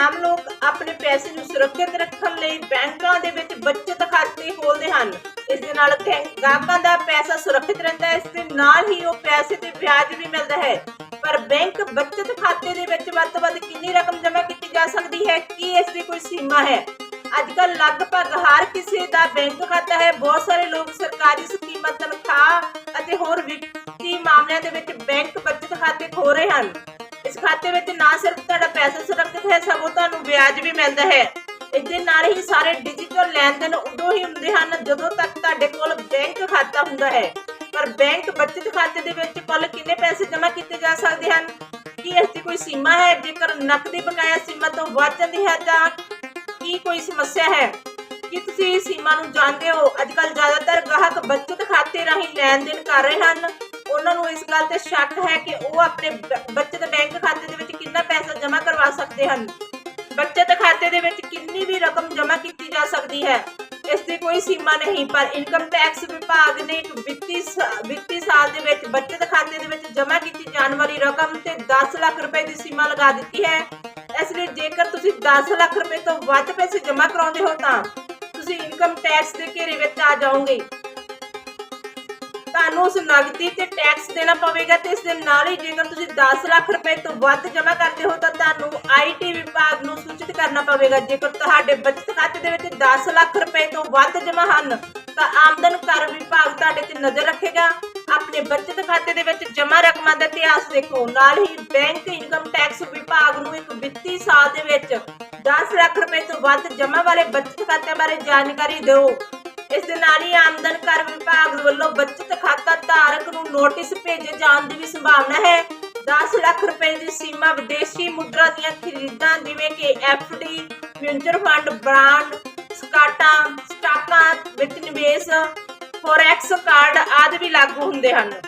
ਆਮ ਲੋਕ ਆਪਣੇ ਪੈਸੇ ਨੂੰ ਸੁਰੱਖਿਅਤ ਰੱਖਣ ਲਈ ਬੈਂਕਾਂ ਦੇ ਵਿੱਚ ਬਚਤ ਖਾਤੇ ਖੋਲ੍ਹਦੇ ਹਨ। ਇਸ ਦੇ ਨਾਲ ਗਾਹਕਾਂ ਦਾ ਪੈਸਾ ਸੁਰੱਖਿਅਤ ਰਹਿੰਦਾ ਹੈ, ਇਸ ਦੇ ਨਾਲ ਹੀ ਉਹ ਪੈਸੇ ਤੇ ਵਿਆਜ ਵੀ ਮਿਲਦਾ ਹੈ। ਪਰ ਬੈਂਕ ਬਚਤ ਖਾਤੇ ਦੇ ਵਿੱਚ ਵੱਧ ਤੋਂ ਵੱਧ ਕਿੰਨੀ ਰਕਮ ਜਮ੍ਹਾਂ ਕੀਤੀ ਜਾ ਸਕਦੀ ਹੈ, ਕੀ ਇਸ ਦੀ ਕੋਈ ਸੀਮਾ ਹੈ? ਅੱਜ ਕੱਲ ਲਗਭਗ ਹਰ ਕਿਸੇ ਦਾ ਬੈਂਕ ਖਾਤਾ ਹੈ। ਬਹੁਤ ਸਾਰੇ ਲੋਕ ਸਰਕਾਰੀ ਸਕੀਮਾਂ, ਤਨਖਾਹ ਅਤੇ ਹੋਰ ਵਿੱਤੀ ਮਾਮਲਿਆਂ ਦੇ ਵਿੱਚ ਬੈਂਕ ਬਚਤ ਖਾਤੇ ਖੋਲ ਰਹੇ ਹਨ। ਇਸ ਖਾਤੇ ਵਿੱਚ ਨਾ ਸਿਰਫ ਤੁਹਾਡਾ ਪੈਸਾ ਸੁਰੱਖਿਅਤ ਹੈ, ਸਗੋਂ ਤੁਹਾਨੂੰ ਵਿਆਜ ਵੀ ਮਿਲਦਾ ਹੈ। ਇਸ ਦੇ ਨਾਲ ਹੀ ਸਾਰੇ ਡਿਜੀਟਲ ਲੈਣ ਦੇਣ ਉਦੋਂ ਹੀ ਹੁੰਦੇ ਹਨ ਜਦੋਂ ਤੱਕ ਤੁਹਾਡੇ ਕੋਲ ਬੈਂਕ ਖਾਤਾ ਹੁੰਦਾ ਹੈ। ਪਰ ਬੈਂਕ ਬਚਤ ਖਾਤੇ ਦੇ ਵਿੱਚ ਕੁੱਲ ਕਿੰਨੇ ਪੈਸੇ ਜਮ੍ਹਾਂ ਕੀਤੇ ਜਾ ਸਕਦੇ ਹਨ? ਕੀ ਇਸ ਦੀ ਕੋਈ ਸੀਮਾ ਹੈ? ਜੇਕਰ ਨਕਦੀ ਬਕਾਇਆ ਸੀਮਾ ਤੋਂ ਵੱਧ ਜਾਂਦੀ ਹੈ ਤਾਂ ਕੀ ਕੋਈ ਸਮੱਸਿਆ ਹੈ? ਕੀ ਤੁਸੀਂ ਇਸ ਸੀਮਾ ਨੂੰ ਜਾਣਦੇ ਹੋ? ਅੱਜ ਕੱਲ ਜ਼ਿਆਦਾਤਰ ਗਾਹਕ ਬਚਤ ਖਾਤੇ ਰਾਹੀਂ ਲੈਣ ਦੇਣ ਕਰ ਰਹੇ ਹਨ। ਉਹਨਾਂ ਨੂੰ ਇਸ ਗੱਲ ਤੇ ਸ਼ੱਕ ਹੈ ਕਿ ਉਹ ਆਪਣੇ ਬ- ਬਚਤ ਬੈਂਕ ਖਾਤੇ ਦੇ ਵਿੱਚ ਕਿੰਨਾ ਪੈਸਾ ਜਮ੍ਹਾਂ ਕਰਵਾ ਸਕਦੇ ਹਨ? ਬਚਤ ਖਾਤੇ ਦੇ ਵਿੱਚ ਕਿੰਨੀ ਵੀ ਰਕਮ ਜਮ੍ਹਾਂ ਕੀਤੀ ਜਾ ਸਕਦੀ ਹੈ? ਇਸ ਦੀ ਕੋਈ ਸੀਮਾ ਨਹੀਂ, ਪਰ ਇਨਕਮ ਟੈਕਸ ਵਿਭਾਗ ਨੇ ਇੱਕ ਵਿੱਤੀ ਸ- ਵਿੱਤੀ ਸਾਲ ਦੇ ਵਿੱਚ ਬਚਤ ਖਾਤੇ ਦੇ ਵਿੱਚ ਜਮ੍ਹਾਂ ਕੀਤੀ ਜਾਣ ਵਾਲੀ ਰਕਮ ਤੇ 10 ਲੱਖ ਰੁਪਏ ਦੀ ਸੀਮਾ ਲਗਾ ਦਿੱਤੀ ਹੈ। ਇਸ ਲਈ ਜੇਕਰ ਤੁਸੀਂ 10 ਲੱਖ ਰੁਪਏ ਤੋਂ ਵੱਧ ਪੈਸੇ ਜਮ੍ਹਾਂ ਕਰਾਉਂਦੇ ਹੋ ਤਾਂ ਤੁਸੀਂ ਇਨਕਮ ਟੈਕਸ ਦੇ ਘੇਰੇ ਵਿੱਚ ਆ ਜਾਓਗੇ। ਤੁਹਾਨੂੰ ਉਸ ਨਗਦੀ ਤੇ ਟੈਕਸ ਦੇਣਾ ਪਵੇਗਾ ਤੇ ਇਸ ਦੇ ਨਾਲ ਹੀ ਜੇਕਰ ਤੁਸੀਂ 10 ਲੱਖ ਰੁਪਏ ਤੋਂ ਵੱਧ ਜਮ੍ਹਾਂ ਕਰਦੇ ਹੋ ਤਾਂ ਤੁਹਾਨੂੰ ਆਈਟੀ ਵਿਭਾਗ ਨੂੰ ਸੂਚਿਤ ਕਰਨਾ ਪਵੇਗਾ। ਜੇਕਰ ਤੁਹਾਡੇ ਬਚਤ ਖਾਤੇ ਦੇ ਵਿੱਚ 10 ਲੱਖ ਰੁਪਏ ਤੋਂ ਵੱਧ ਜਮ੍ਹਾਂ ਹਨ, ਤਾਂ ਆਮਦਨ ਕਰ ਵਿਭਾਗ ਤੁਹਾਡੇ ਤੇ ਨਜ਼ਰ ਰੱਖੇਗਾ। ਆਪਣੇ ਬਚਤ ਖਾਤੇ ਦੇ ਵਿੱਚ ਜਮ੍ਹਾਂ ਰਕਮਾਂ ਦਾ ਇਤਿਹਾਸ ਦੇਖੋ। ਨਾਲ ਹੀ ਬੈਂਕ ਇਨਕਮ ਟੈਕਸ ਵਿਭਾਗ ਨੂੰ ਇੱਕ ਵਿੱਤੀ ਸਾਲ ਦੇ ਵਿੱਚ 10 ਲੱਖ ਰੁਪਏ ਤੋਂ ਵੱਧ ਜਮ੍ਹਾਂ ਵਾਲੇ ਬਚਤ ਖਾਤਿਆਂ ਬਾਰੇ ਜਾਣਕਾਰੀ ਦਿਓ। ਇਸ ਦੇ ਨਾਲ ਹੀ ਆਮਦਨ ਕਰ ਵਿਭਾਗ ਵੱਲੋਂ ਬਚਤ ਨੋਟਿਸ ਭੇਜੇ ਜਾਣ ਦੀ ਵੀ ਸੰਭਾਵਨਾ ਹੈ। 10 ਲੱਖ ਰੁਪਏ ਦੀ ਸੀਮਾ ਵਿਦੇਸ਼ੀ ਮੁਦਰਾ ਦੀਆਂ ਖਰੀਦਾਂ, ਜਿਵੇਂ ਕਿ ਐਫਡੀ ਮਿਊਚੁਅਲ ਫੰਡ ਬ੍ਰਾਂਡ ਸਕਾਟਾਂ, ਸਟਾਕਾਂ ਵਿੱਚ ਨਿਵੇਸ਼, ਫੋਰੈਕਸ ਕਾਰਡ ਆਦਿ ਵੀ ਲਾਗੂ ਹੁੰਦੇ ਹਨ।